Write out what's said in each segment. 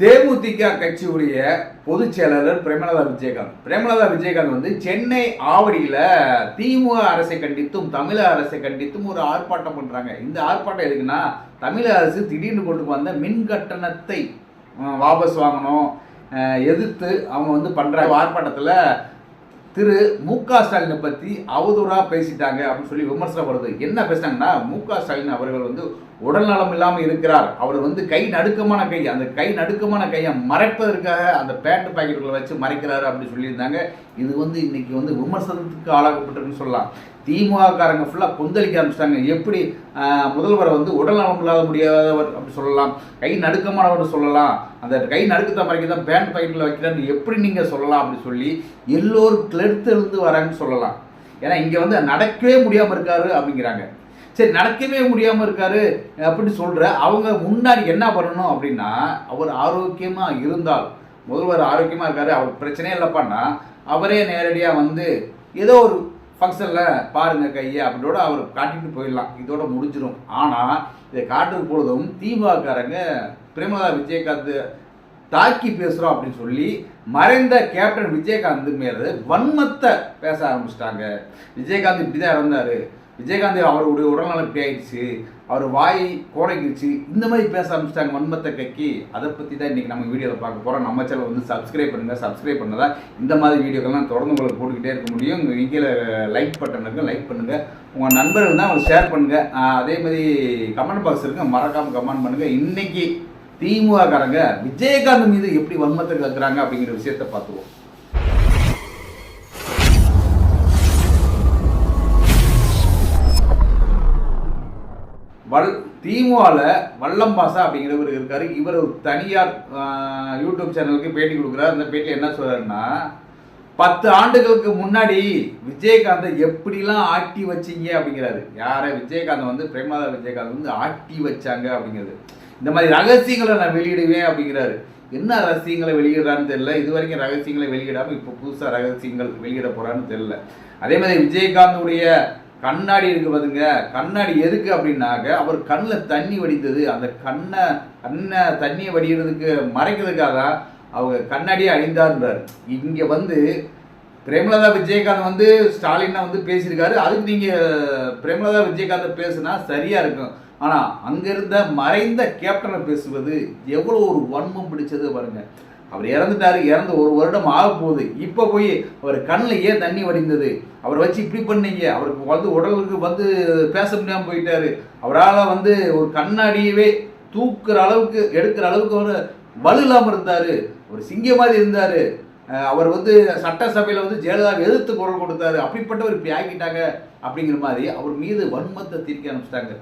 தேமுதிக கட்சியுடைய பொதுச் செயலாளர் பிரேமலதா விஜயகாந்த். பிரேமலதா விஜயகாந்த் வந்து சென்னை ஆவடியில திமுக அரசை கண்டித்தும் தமிழக அரசை கண்டித்தும் ஒரு ஆர்ப்பாட்டம் பண்றாங்க. இந்த ஆர்ப்பாட்டம் எதுக்குன்னா தமிழக அரசு திடீர்னு கொண்டு வந்த மின் கட்டணத்தை வாபஸ் வாங்கணும் எதிர்த்து அவங்க வந்து பண்ற ஆர்ப்பாட்டத்தில் திரு மு க ஸ்டாலினை பற்றி அவதூறாக பேசிட்டாங்க அப்படின்னு சொல்லி விமர்சனம் வருது என்ன பேசுனாங்கன்னா மு க ஸ்டாலின் அவர்கள் வந்து உடல்நலம் இல்லாமல் இருக்கிறார். அவர் வந்து கை நடுக்கமான கை. அந்த கை நடுக்கமான கையை மறைப்பதற்காக அந்த பேண்ட் பாக்கெட்டுகளை வச்சு மறைக்கிறாரு அப்படின்னு சொல்லியிருந்தாங்க. இது வந்து இன்னைக்கு வந்து விமர்சனத்துக்கு ஆளாகப்பட்டிருக்குன்னு சொல்லலாம். திமுககாரங்க ஃபுல்லாக கொந்தளிக்க ஆரம்பிச்சிட்டாங்க. எப்படி முதல்வரை வந்து உடல்நலம் இல்லாத முடியாதவர் அப்படி சொல்லலாம் கை நடுக்கமானவர் சொல்லலாம் அந்த கை நடுக்கத்தை மறைக்க தான் பேண்ட் பாக்கெட்டில் வைக்கிறான்னு எப்படி நீங்கள் சொல்லலாம் அப்படின்னு சொல்லி எல்லோரும் கிளெடுத்தெழுந்து வராங்கன்னு சொல்லலாம். ஏன்னா இங்கே வந்து நடக்கவே முடியாமல் இருக்காரு அப்படிங்கிறாங்க. சரி நடக்கவே முடியாமல் இருக்காரு அப்படின்னு சொல்கிற அவங்க முன்னாடி என்ன பண்ணணும் அப்படின்னா அவர் ஆரோக்கியமாக இருந்தால் முதல்வர் ஆரோக்கியமாக இருக்காரு அவர் பிரச்சனையே இல்லைப்பான்னா அவரே நேரடியாக வந்து ஏதோ ஒரு ஃபங்க்ஷனில் பாருங்க கையை அப்படியோட அவர் காட்டிட்டு போயிடலாம். இதோட முடிஞ்சிடும் ஆனால் இதை காட்டும் பொழுதும் திமுகக்காரங்க பிரேமலதா விஜயகாந்த் தாக்கி பேசுகிறோம் அப்படின்னு சொல்லி மறைந்த கேப்டன் விஜயகாந்த் மேலே வன்மத்தை பேச ஆரம்பிச்சிட்டாங்க. விஜயகாந்த் இப்படி தான் இறந்தார். விஜயகாந்த் அவருடைய உடல்நலம் இப்படி ஆயிடுச்சு? அவர் வாய் கோடைக்கிடுச்சு இந்த மாதிரி பேச ஆரம்பிச்சிட்டாங்க வன்மத்தை கக்கி அதை பற்றி தான் இன்றைக்கி நம்ம வீடியோவில் பார்க்க போகிறோம் நம்ம சேனல் வந்து சப்ஸ்கிரைப் பண்ணுங்கள் சப்ஸ்கிரைப் பண்ணதான் இந்த மாதிரி வீடியோக்கெல்லாம் தொடர்ந்து உங்களுக்கு போட்டுக்கிட்டே இருக்க முடியும். உங்கள் கீழே லைக் பட்டன் இருக்குது லைக் பண்ணுங்கள் உங்கள் நண்பர்கள் தான் அவங்க ஷேர் பண்ணுங்கள் அதே மாதிரி கமெண்ட் பாக்ஸ் இருக்கு. மறக்காமல் கமெண்ட் பண்ணுங்கள் இன்றைக்கி திமுக காரங்க விஜயகாந்த் மீது எப்படி வன்மத்தை கற்கிறாங்க அப்படிங்கிற விஷயத்தை பார்த்துவோம் வல் திமுகவில் வல்லம்பாசா அப்படிங்கிறவர் இருக்கார். இவர் ஒரு தனியார் யூடியூப் சேனலுக்கு பேட்டி கொடுக்குறாரு. அந்த பேட்டியில் என்ன சொல்கிறாருன்னா பத்து ஆண்டுகளுக்கு முன்னாடி விஜயகாந்தை எப்படிலாம் ஆட்டி வச்சீங்க அப்படிங்கிறாரு. யாரை? விஜயகாந்த் வந்து பிரேமலதா விஜயகாந்த் வந்து ஆட்டி வச்சாங்க அப்படிங்கிறது. இந்த மாதிரி ரகசியங்களை நான் வெளியிடுவேன் அப்படிங்கிறாரு. என்ன ரகசியங்களை வெளியிடுறான்னு தெரியல. இது வரைக்கும் ரகசியங்களை வெளியிடாமல் இப்போ புதுசாக ரகசியங்கள் வெளியிட போகிறான்னு தெரியல. அதே மாதிரி விஜயகாந்துடைய கண்ணாடி இருக்கு பாருங்க கண்ணாடி எதுக்கு அப்படின்னாக்க அவர் கண்ணில் தண்ணி வடிந்தது. அந்த கண்ணை கண்ணை தண்ணியை வடிகிறதுக்கு மறைக்கிறதுக்காக அவங்க கண்ணாடியே அழிந்தார்ன்றார் இங்கே வந்து பிரேமலதா விஜயகாந்த் வந்து ஸ்டாலினை வந்து பேசியிருக்காரு. அதுக்கு நீங்கள் பிரேமலதா விஜயகாந்த் பேசுனா சரியாக இருக்கும். ஆனால் அங்கே இருந்த மறைந்த கேப்டனை பேசுவது எவ்வளோ ஒரு வன்மம் பிடிச்சது பாருங்கள் அவர் இறந்துட்டாரு இறந்து ஒரு வருடம் ஆக போகுது இப்போ போய் அவர் கண்ணில் ஏன் தண்ணி வடிந்தது? அவர் வச்சு இப்படி பண்ணீங்க. அவருக்கு வந்து உடலுக்கு வந்து பேச முடியாமல் போயிட்டாரு. அவரால் வந்து ஒரு கண்ணாடியவே தூக்குற அளவுக்கு எடுக்கிற அளவுக்கு ஒரு வலு இல்லாமல் இருந்தார். ஒரு சிங்க மாதிரி இருந்தார். அவர் வந்து சட்டசபையில் வந்து ஜெயலலிதா எதிர்த்து குரல் கொடுத்தாரு. அப்படிப்பட்டவர் இப்படி ஆக்கிட்டாங்க அப்படிங்கிற மாதிரி அவர் மீது வன்மத்தை தீர்க்க ஆரம்பிச்சிட்டாங்க.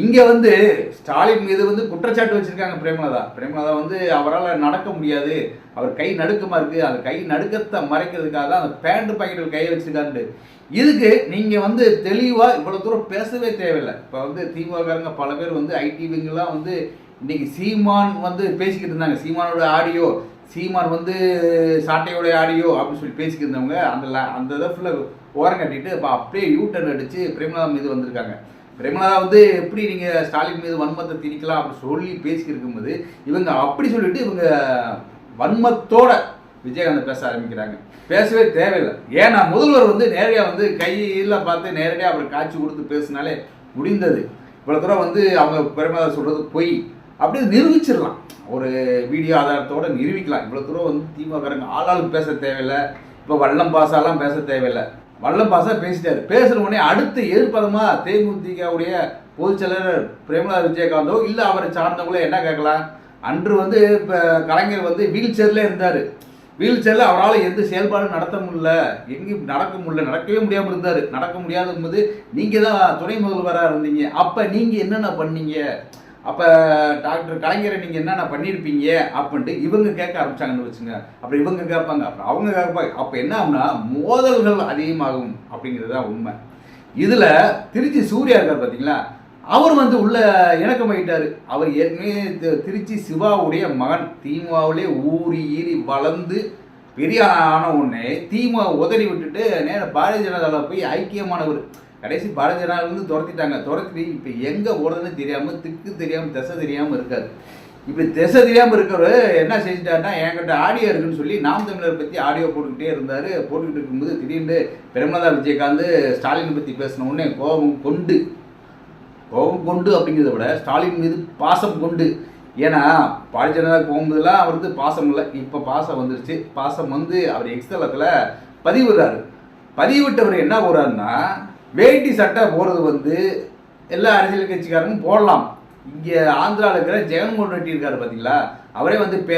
இங்கே வந்து ஸ்டாலின் மீது வந்து குற்றச்சாட்டு வச்சிருக்காங்க பிரேமலதா. பிரேமலதா வந்து அவரால் நடக்க முடியாது. அவர் கை நடுக்கமாக இருக்குது அந்த கை நடுக்கத்தை மறைக்கிறதுக்காக தான் அந்த பேண்ட் பாக்கெட்டில் கையை வச்சிருக்காரு இதுக்கு நீங்கள் வந்து தெளிவாக இவ்வளோ தூரம் பேசவே தேவையில்லை. இப்போ வந்து திமுககாரங்க பல பேர் வந்து ஐடிவிங்கெல்லாம் வந்து இன்னைக்கு சீமான் வந்து பேசிக்கிட்டு இருந்தாங்க. சீமானோட ஆடியோ சீமான் வந்து சாட்டையோட ஆடியோ அப்படின்னு சொல்லி பேசிக்கிட்டு இருந்தவங்க அந்த அந்த இதை ஃபுல்லாக ஓரம் கட்டிட்டு இப்போ அப்படியே யூ டர்ன் அடித்து பிரேமலதா மீது வந்திருக்காங்க. பிரேமலதா வந்து எப்படி நீங்கள் ஸ்டாலின் மீது வன்மத்தை திணிக்கலாம் அப்படின்னு சொல்லி பேசிக்கிட்டு இருக்கும்போது இவங்க அப்படி சொல்லிட்டு இவங்க வன்மத்தோட விஜயகாந்த் பேச ஆரம்பிக்கிறாங்க. பேசவே தேவையில்லை. ஏன்னா முதல்வர் வந்து நேரடியாக வந்து கையில் பார்த்து நேரடியாக அவர் காட்சி கொடுத்து பேசினாலே முடிந்தது. இவ்வளோ தூரம் வந்து அவங்க பிரேமலதா சொல்கிறது பொய். அப்படி நிரூபிச்சிடலாம். ஒரு வீடியோ ஆதாரத்தோட நிரூபிக்கலாம். இவ்வளோ தூரம் வந்து திமுககாரங்க ஆளாளுக்கு பேச தேவையில்லை. இப்போ வல்லம் பாசாலாம் பேச தேவையில்லை. வல்லம் பேசிட்டார். பேசிட்டாரு பேசுகிற உடனே அடுத்து எதிர்ப்பதமாக தேமுதிகவுடைய பொதுச் பிரேமலா விஜயகாந்தோ இல்லை அவரை சார்ந்தவங்களோ என்ன கேட்கலாம்? அன்று வந்து இப்போ கலைஞர் வந்து வீல் சேர்ல இருந்தார். வீல் சேரில் அவரால் எந்த செயல்பாடும் நடத்த முடியல. எங்கேயும் நடக்க முடியல. நடக்கவே முடியாமல் இருந்தார். நடக்க முடியாத போது நீங்கள் தான் துணை முதல்வராக இருந்தீங்க. அப்போ நீங்கள் என்னென்ன பண்ணீங்க? அப்போ டாக்டர் கலைஞரை நீங்கள் என்னென்ன பண்ணியிருப்பீங்க அப்படின்ட்டு இவங்க கேட்க ஆரம்பிச்சாங்கன்னு வச்சுங்க. அப்புறம் இவங்க கேட்பாங்க. அப்புறம் அவங்க கேட்பாங்க. அப்போ என்ன ஆகும்னா மோதல்கள் அதிகமாகும் அப்படிங்கிறது தான் உண்மை. இதில் திருச்சி சூர்யா இருக்கார் பார்த்தீங்களா அவர் வந்து உள்ள இணக்கமாயிட்டாரு அவர் ஏற்கனவே திருச்சி சிவாவுடைய மகன். திமுகவிலே ஊறி ஈறி வளர்ந்து பெரிய ஆன உடனே திமுக உதறி விட்டுட்டு நேரா பாரதிய ஜனதாவில் போய் ஐக்கியமானவர். கடைசி பாரதிய ஜனதா வந்து துரத்திட்டாங்க. துரத்தி இப்போ எங்கே ஓடுறதுன்னு தெரியாமல் திக்கு தெரியாமல் திசை தெரியாமல் இருக்கார். இப்போ திசை தெரியாமல் இருக்கிறவர் என்ன செஞ்சிட்டாருன்னா என்கிட்ட ஆடியோ இருக்குன்னு சொல்லி நாம் தமிழர் பற்றி ஆடியோ போட்டுக்கிட்டே இருந்தார். போட்டுக்கிட்டு இருக்கும்போது திடீர்னு பிரேமலதா விஜயகாந்த் ஸ்டாலினை பற்றி பேசின உடனே கோபம் கொண்டு கோபம் கொண்டு அப்படிங்கிறத விட ஸ்டாலின் மீது பாசம் கொண்டு. ஏன்னா பாரதிய ஜனதாவுக்கு போகும்போதெல்லாம் அவர் வந்து பாசம் இல்லை. இப்போ பாசம் வந்துருச்சு. பாசம் வந்து அவர் எக்ஸ்தலத்தில் பதிவிடுறாரு. பதிவிட்டவர் என்ன போறாருன்னா வேட்டி சட்டை போகிறது வந்து எல்லா அரசியல் கட்சிக்காரங்களும் போடலாம். இங்கே ஆந்திராவில் இருக்கிற ஜெகன்மோகன் ரெட்டி இருக்காரு பார்த்தீங்களா அவரே வந்து பே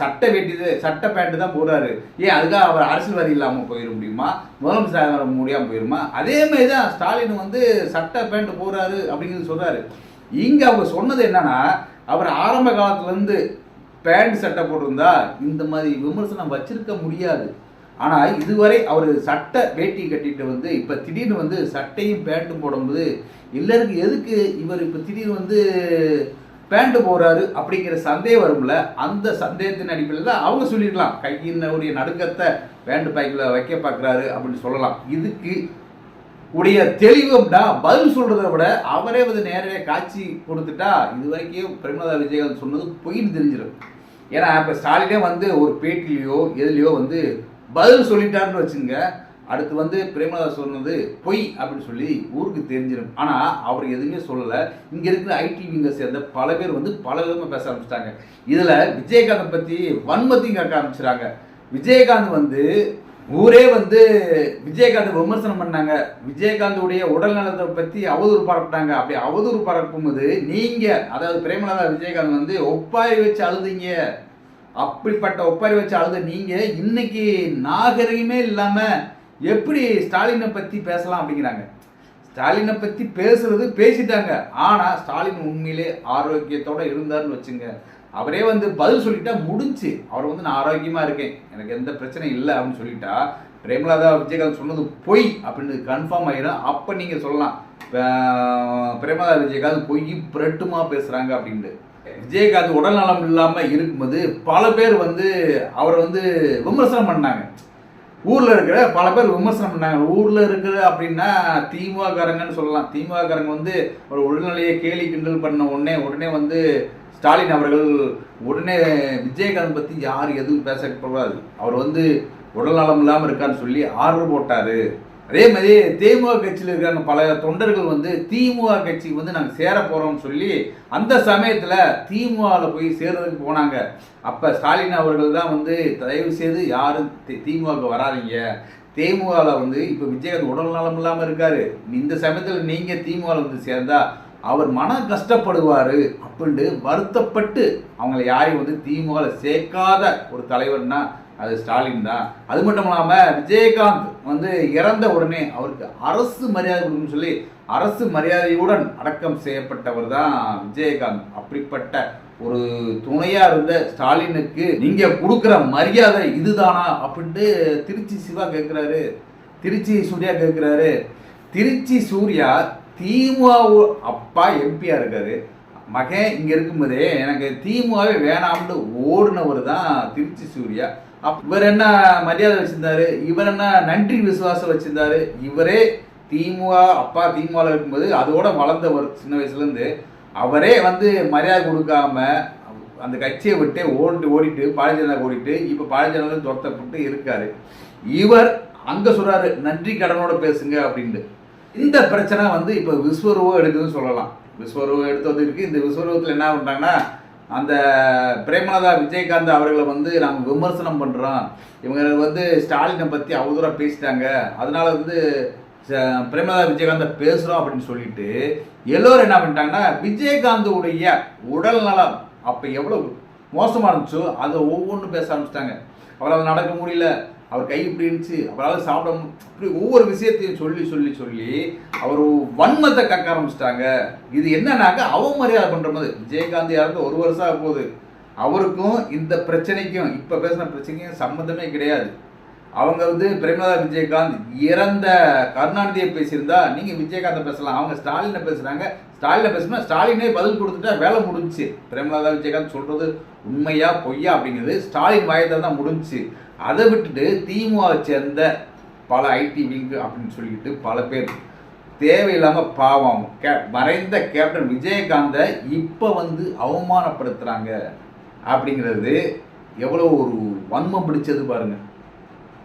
சட்டை வேட்டி சட்டை பேண்ட்டு தான் போடுறாரு. ஏன் அதுக்காக அவர் அரசியல்வாதி இல்லாமல் போயிட முடியுமா? முதலமைச்சர் முடியாமல் போயிடுமா அதே மாதிரி தான் ஸ்டாலின் வந்து சட்டை பேண்ட் போடுறாரு அப்படிங்கிறது சொல்கிறாரு இங்கே அவங்க சொன்னது என்னன்னா அவர் ஆரம்ப காலத்துலேருந்து பேண்ட் சட்டை போட்டிருந்தா இந்த மாதிரி விமர்சனம் வச்சிருக்க முடியாது. ஆனால் இதுவரை அவர் சட்டை வேட்டி கட்டிட்டு வந்து இப்போ திடீர்னு வந்து சட்டையும் பேண்ட்டும் போடும்போது எல்லாருக்கும் எதுக்கு இவர் இப்போ திடீர்னு வந்து பேண்ட்டு போடுறாரு அப்படிங்கிற சந்தேகம் வரும்ல அந்த சந்தேகத்தின் அடிப்படையில் தான் அவங்க சொல்லிடலாம் கையினுடைய நடுக்கத்தை பேண்ட் பேக்கில் வைக்க பார்க்குறாரு அப்படின்னு சொல்லலாம். இதுக்கு உடைய தெளிவும்டா பதில் சொல்கிறத விட அவரே வந்து நேரடியாக காட்சி கொடுத்துட்டா இது வரைக்கும் பிரேமலதா விஜயகாந்த் சொன்னது பொய்னு தெரிஞ்சிடும். ஏன்னா இப்போ ஸ்டாலினே வந்து ஒரு பேட்டிலையோ எதுலையோ வந்து பதில் சொல்லிட்டாருன்னு வச்சுங்க அடுத்து வந்து பிரேமலதா சொன்னது பொய் அப்படின்னு சொல்லி ஊருக்கு தெரிஞ்சிடும். ஆனால் அவர் எதுவுமே சொல்லலை. இங்கே இருக்கிற ஐடி விங்கை சேர்ந்த பல பேர் வந்து பல விதமாக பேச ஆரம்பிச்சிட்டாங்க. இதில் விஜயகாந்தை பற்றி வன்மத்தையும் கேட்க ஆரம்பிச்சிட்டாங்க விஜயகாந்த் வந்து ஊரே வந்து விஜயகாந்த் விமர்சனம் பண்ணாங்க. விஜயகாந்துடைய உடல் நலத்தை பற்றி அவதூறு பரப்பிட்டாங்க. அப்படி அவதூறு பரப்பும்போது நீங்கள் அதாவது பிரேமலதா விஜயகாந்த் வந்து ஒப்பாய் வச்சு அழுதீங்க. அப்படிப்பட்ட ஒப்பாரி வச்சு அழுத நீங்கள் இன்னைக்கு நாகரிகமே இல்லாமல் எப்படி ஸ்டாலினை பற்றி பேசலாம் அப்படிங்கிறாங்க. ஸ்டாலினை பற்றி பேசுறது பேசிட்டாங்க. ஆனால் ஸ்டாலின் உண்மையிலே ஆரோக்கியத்தோட இருந்தாருன்னு வச்சுங்க. அவரே வந்து பதில் சொல்லிட்டா முடிஞ்சு. அவர் வந்து நான் ஆரோக்கியமாக இருக்கேன். எனக்கு எந்த பிரச்சனையும் இல்லை அப்படின்னு சொல்லிட்டா பிரேமலாதா விஜயகாந்த் சொன்னது பொய் அப்படின்னு கன்ஃபார்ம் ஆகிடும் அப்போ நீங்கள் சொல்லலாம். அஹ் விஜயகாந்த் பொய் பிரட்டுமா பேசுகிறாங்க அப்படின்ட்டு. விஜயகாந்த் உடல்நலம் இல்லாமல் இருக்கும்போது பல பேர் வந்து அவரை வந்து விமர்சனம் பண்ணாங்க. ஊரில் இருக்கிற பல பேர் விமர்சனம் பண்ணாங்க. ஊரில் இருக்கிற அப்படின்னா திமுககாரங்கன்னு சொல்லலாம். திமுககாரங்க வந்து ஒரு உடல்நிலையை கேலி கிண்டல் பண்ண உடனே உடனே வந்து ஸ்டாலின் அவர்கள் உடனே விஜயகாந்த் பற்றி யார் எதுவும் பேசக்கூடாது அவர் வந்து உடல்நலம் இல்லாமல் இருக்கான்னு சொல்லி ஆர்டர் போட்டார். அதே மாதிரி திமுக கட்சியில் இருக்கிற பல தொண்டர்கள் வந்து திமுக கட்சிக்கு வந்து நாங்கள் சேர போகிறோம்னு சொல்லி அந்த சமயத்தில் திமுகவில் போய் சேர்றதுக்கு போனாங்க. அப்போ ஸ்டாலின் அவர்கள் தான் வந்து தயவு செய்து யாரும் திமுக திமுகவுக்கு வராதீங்க. திமுகவில் வந்து இப்போ விஜயகாந்த் உடல் நலம் இல்லாமல் இருக்கார். இந்த சமயத்தில் நீங்கள் திமுகவில் வந்து சேர்ந்தா அவர் மன கஷ்டப்படுவார் அப்படின்ட்டு வருத்தப்பட்டு அவங்களை யாரையும் வந்து திமுகவில் சேர்க்காத ஒரு தலைவர்னா அது ஸ்டாலின் தான். அது மட்டும் இல்லாமல் விஜயகாந்த் வந்து இறந்த உடனே அவருக்கு அரசு மரியாதை கொடுக்கணும்னு சொல்லி அரசு மரியாதையுடன் அடக்கம் செய்யப்பட்டவர் தான் விஜயகாந்த். அப்படிப்பட்ட ஒரு துணையா இருந்த ஸ்டாலினுக்கு நீங்க கொடுக்குற மரியாதை இதுதானா அப்படின்ட்டு திருச்சி சிவா கேட்குறாரு திருச்சி சூர்யா கேட்குறாரு திருச்சி சூர்யா திமுக அப்பா எம்பியா இருக்காரு. மகன் இங்க இருக்கும்போதே எனக்கு திமுகவே வேணாம்னு ஓடுனவர் தான் திருச்சி சூர்யா. அப் இவர் என்ன மரியாதை வச்சிருந்தாரு? இவர் என்ன நன்றி விசுவாசம் வச்சிருந்தாரு? இவரே திமுக அப்பா திமுகவில் இருக்கும்போது அதோட வளர்ந்தவர் சின்ன வயசுலேருந்து அவரே வந்து மரியாதை கொடுக்காம அந்த கட்சியை விட்டு ஓடிட்டு ஓடிட்டு பாரதிய ஓடிட்டு இப்போ பாரதிய துரத்தப்பட்டு இருக்காரு. இவர் அங்கே சொல்கிறாரு நன்றி கடனோட பேசுங்க அப்படின்ட்டு. இந்த பிரச்சனை வந்து இப்போ விஸ்வரூபம் எடுக்குதுன்னு சொல்லலாம். விஸ்வரூபம் எடுத்து வந்துருக்கு. இந்த விஸ்வரூபத்தில் என்ன பண்ணுறாங்கன்னா அந்த பிரேமலதா விஜயகாந்த் அவர்களை வந்து நாங்கள் விமர்சனம் பண்ணுறோம் இவங்க வந்து ஸ்டாலினை பற்றி அவதூறாக பேசிட்டாங்க. அதனால வந்து ச- பிரேமலதா விஜயகாந்த பேசுகிறோம் அப்படின்னு சொல்லிட்டு எல்லோரும் என்ன பண்ணிட்டாங்கன்னா விஜயகாந்துடைய உடல் நலம் அப்போ எவ்வளோ மோசமாக இருந்துச்சோ அதை ஒவ்வொன்றும் பேச ஆரம்பிச்சிட்டாங்க. அவரால் நடக்க முடியல. அவர் கை இப்படி இருந்துச்சு அவரால் சாப்பிட இப்படி ஒவ்வொரு விஷயத்தையும் சொல்லி சொல்லி சொல்லி அவர் வன்மத்தை கக்க ஆரம்பிச்சிட்டாங்க. இது என்னன்னாக்க அவமரியாதை பண்ணுற மாதிரி. விஜயகாந்த் இறந்து ஒரு வருஷம் ஆக போகுது அவருக்கும் இந்த பிரச்சனைக்கும் இப்போ பேசின பிரச்சனைக்கும் சம்மந்தமே கிடையாது. அவங்க வந்து பிரேமலதா விஜயகாந்த் இறந்த கருணாநிதியை பேசியிருந்தா நீங்க விஜயகாந்தை பேசலாம். அவங்க ஸ்டாலினை பேசுறாங்க. ஸ்டாலினை பேசினா ஸ்டாலினே பதில் கொடுத்துட்டா வேலை முடிஞ்சுச்சு. பிரேமலதா விஜயகாந்த் சொல்றது உண்மையா பொய்யா அப்படிங்கிறது ஸ்டாலின் வாயத்தில் தான் முடிஞ்சுச்சு. அதை விட்டுட்டு திமுகவை சேர்ந்த பல ஐடி விங்கு அப்படின்னு சொல்லிட்டு பல பேர். தேவையில்லாம பாவம். கே மறைந்த கேப்டன் விஜயகாந்தை இப்போ வந்து அவமானப்படுத்துறாங்க அப்படிங்கிறது எவ்வளோ ஒரு வன்மம் பிடிச்சது பாருங்கள்